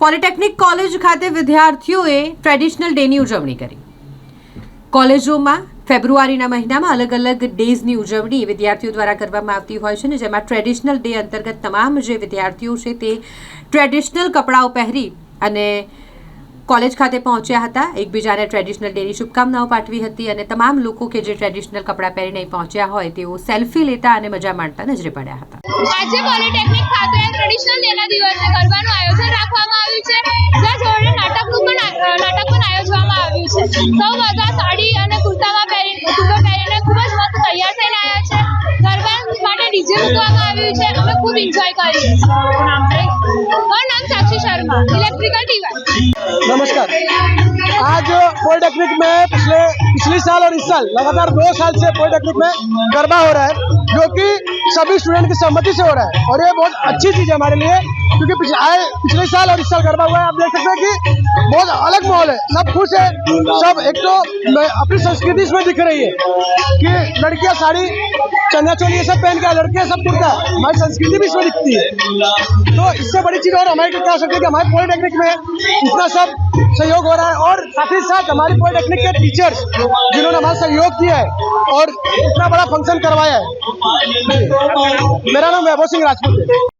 Polytechnic college ખાતે વિદ્યાર્થીઓએ traditional ડેની ઉજવણી કરી. કોલેજોમાં ફેબ્રુઆરીના મહિનામાં અલગ અલગ ડેઝની ઉજવણી વિદ્યાર્થીઓ દ્વારા કરવામાં આવતી હોય છે ને જેમાં ટ્રેડિશનલ ડે અંતર્ગત તમામ જે વિદ્યાર્થીઓ છે તે ટ્રેડિશનલ કપડાઓ પહેરી અને કોલેજ ખાતે પહોંચ્યા હતા. એકબીજાને ટ્રેડિશનલ ડેની શુભકામનાઓ પાઠવી હતી અને તમામ લોકો કે જે ટ્રેડિશનલ કપડાં પહેરીને પહોંચ્યા હોય તેઓ સેલ્ફી લેતા અને મજા માણતા નજરે પડ્યા હતા. આજે પોલિટેકનિક ખાતે ટ્રેડિશનલ ડેના દિવસે ગરબાનું આયોજન રાખવામાં આવ્યું છે. જ્યાં જોડે નાટકનું પણ નાટક પણ આયોજવામાં આવ્યું છે. સૌ બધા સાડી અને કુર્તામાં પહેરી કુર્તા પહેરીને ખૂબ જ મસ્ત તૈયાર થઈને આવ્યા છે. ગરબા માટે ડીજે મૂકવામાં આવ્યું છે. અમે ખૂબ એન્જોય કરીએ મારું નામ Sakshi Sharma electrical device polytechnic में पिछले पिछले साल और इस साल, लगातार दो साल से पॉलिटेक्निक में गरबा हो रहा है, जो कि सभी स्टूडेंट की सहमति से हो रहा है। और ये बहुत अच्छी चीज़ है हमारे लिए, क्योंकि पिछले आए, पिछले साल और इस साल गरबा हुआ है। आप देख सकते हैं कि बहुत अलग माहौल है, सब खुश है, सब एक तो अपनी संस्कृति इसमें दिख रही है कि लड़कियाँ साड़ी चनिया चोली ये सब पहन के लड़के सब कुर्ता, हमारी संस्कृति भी इसमें दिखती है। तो इससे बड़ी चीज़ और हमारे क्या हो सकती है कि हमारे पॉलिटेक्निक में इतना सब सहयोग हो रहा है और साथ ही साथ हमारी पॉलिटेक्निक के टीचर्स जिन्होंने हमारा सहयोग किया है और इतना बड़ा फ़ंक्शन करवाया है। मेरा नाम वैभव सिंह राजपूत है।